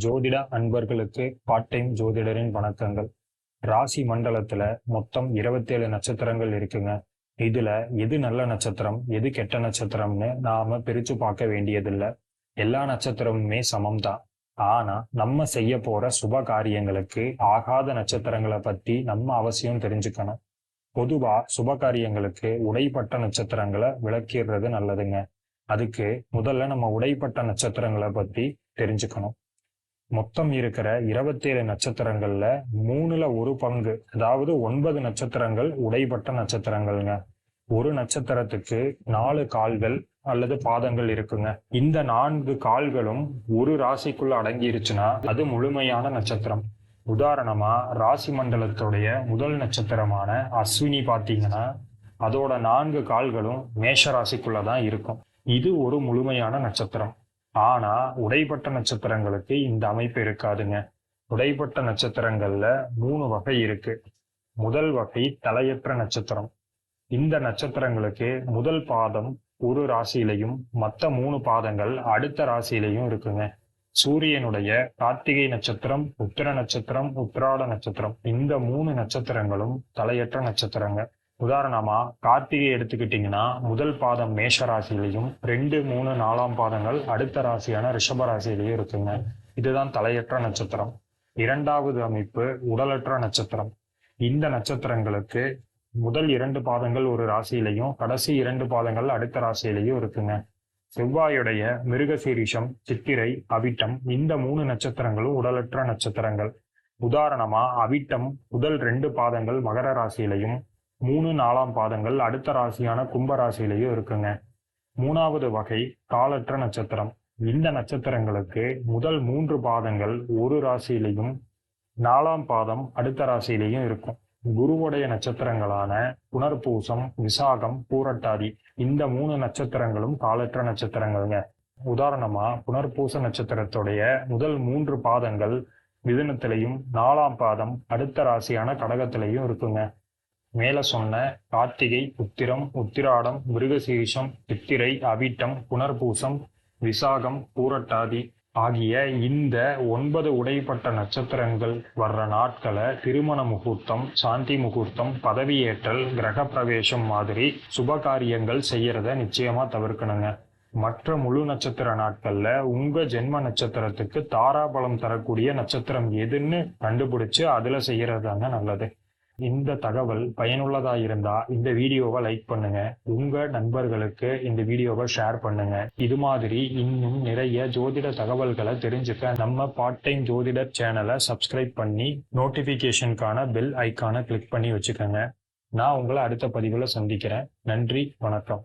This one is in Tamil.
ஜோதிட அன்பர்களுக்கு பார்ட் டைம் ஜோதிடரின் வணக்கங்கள். ராசி மண்டலத்துல மொத்தம் இருபத்தேழு நட்சத்திரங்கள் இருக்குங்க. இதுல எது நல்ல நட்சத்திரம் எது கெட்ட நட்சத்திரம்னு நாம பிரிச்சு பார்க்க வேண்டியதில்லை. எல்லா நட்சத்திரமுமே சமம்தான். ஆனா நம்ம செய்ய போற சுப காரியங்களுக்கு ஆகாத நட்சத்திரங்களை பத்தி நம்ம அவசியம் தெரிஞ்சுக்கணும். பொதுவா சுப காரியங்களுக்கு உடைப்பட்ட நட்சத்திரங்களை விளக்கிடுறது நல்லதுங்க. அதுக்கு முதல்ல நம்ம உடைப்பட்ட நட்சத்திரங்களை பத்தி தெரிஞ்சுக்கணும். மொத்தம் இருக்கிற இருபத்தேழு நட்சத்திரங்கள்ல மூணுல ஒரு பங்கு அதாவது ஒன்பது நட்சத்திரங்கள் உடைப்பட்ட நட்சத்திரங்கள்ங்க. ஒரு நட்சத்திரத்துக்கு நாலு கால்கள் அல்லது பாதங்கள் இருக்குங்க. இந்த நான்கு கால்களும் ஒரு ராசிக்குள்ள அடங்கிருச்சுன்னா அது முழுமையான நட்சத்திரம். உதாரணமா ராசி மண்டலத்துடைய முதல் நட்சத்திரமான அஸ்வினி பார்த்தீங்கன்னா அதோட நான்கு கால்களும் மேஷ ராசிக்குள்ள தான் இருக்கும். இது ஒரு முழுமையான நட்சத்திரம். ஆனா உடைப்பட்ட நட்சத்திரங்களுக்கு இந்த அமைப்பு இருக்காதுங்க. உடைப்பட்ட நட்சத்திரங்கள்ல மூணு வகை இருக்கு. முதல் வகை தலையற்ற நட்சத்திரம். இந்த நட்சத்திரங்களுக்கு முதல் பாதம் ஒரு ராசியிலையும் மற்ற மூணு பாதங்கள் அடுத்த ராசியிலையும் இருக்குங்க. சூரியனுடைய கார்த்திகை நட்சத்திரம் உத்திர நட்சத்திரம் உத்திராட நட்சத்திரம். இந்த மூணு நட்சத்திரங்களும் தலையற்ற நட்சத்திரங்கள் உதாரணமா கார்த்திகை எடுத்துக்கிட்டீங்கன்னா முதல் பாதம் மேஷ ராசியிலையும் ரெண்டு மூணு நாலாம் பாதங்கள் அடுத்த ராசியான ரிஷப ராசியிலையும் இருக்குங்க. இதுதான் தலையற்ற நட்சத்திரம். இரண்டாவது அமைப்பு உடலற்ற நட்சத்திரம். இந்த நட்சத்திரங்களுக்கு முதல் இரண்டு பாதங்கள் ஒரு ராசியிலையும் கடைசி இரண்டு பாதங்கள் அடுத்த ராசியிலையும் இருக்குங்க. செவ்வாயுடைய மிருகசீரிஷம் சித்திரை அவிட்டம் இந்த மூணு நட்சத்திரங்களும் உடலற்ற நட்சத்திரங்கள். உதாரணமா அவிட்டம் முதல் ரெண்டு பாதங்கள் மகர ராசியிலையும் மூணு நாலாம் பாதங்கள் அடுத்த ராசியான கும்ப ராசியிலையும் இருக்குங்க. மூணாவது வகை காலற்ற நட்சத்திரம். இந்த நட்சத்திரங்களுக்கு முதல் மூன்று பாதங்கள் ஒரு ராசியிலையும் நாலாம் பாதம் அடுத்த ராசியிலையும் இருக்கும். குருவுடைய நட்சத்திரங்களான புனர்பூசம் விசாகம் பூரட்டாதி இந்த மூணு நட்சத்திரங்களும் காலற்ற நட்சத்திரங்கள்ங்க. உதாரணமா புனர்பூச நட்சத்திரத்துடைய முதல் மூன்று பாதங்கள் மிதுனத்திலையும் நாலாம் பாதம் அடுத்த ராசியான கடகத்திலையும் இருக்குங்க. மேல சொன்ன கார்த்திகை உத்திரம் உத்திராடம் மிருகசீரிஷம் சித்திரை அவிட்டம் புனர்பூசம் விசாகம் பூரட்டாதி ஆகிய இந்த ஒன்பது உடைப்பட்ட நட்சத்திரங்கள் வர்ற நாட்களை திருமண முகூர்த்தம் சாந்தி முகூர்த்தம் பதவியேற்றல் கிரக பிரவேசம் மாதிரி சுப காரியங்கள் செய்யறத நிச்சயமா தவிர்க்கணுங்க. மற்ற முழு நட்சத்திர நாட்கள்ல உங்க ஜென்ம நட்சத்திரத்துக்கு தாராபலம் தரக்கூடிய நட்சத்திரம் எதுன்னு கண்டுபிடிச்சு அதுல செய்யறதாங்க நல்லது. இந்த தகவல் பயனுள்ளதாக இருந்தா இந்த வீடியோவை லைக் பண்ணுங்க. உங்க நண்பர்களுக்கு இந்த வீடியோவை ஷேர் பண்ணுங்க. இது மாதிரி இன்னும் நிறைய ஜோதிட தகவல்களை தெரிஞ்சுக்க நம்ம பார்ட் டைம் ஜோதிடர் சேனலை சப்ஸ்கிரைப் பண்ணி நோட்டிபிகேஷனுக்கான பெல் ஐக்கானை கிளிக் பண்ணி வச்சுக்கோங்க. நான் உங்களை அடுத்த பதிவில் சந்திக்கிறேன். நன்றி வணக்கம்.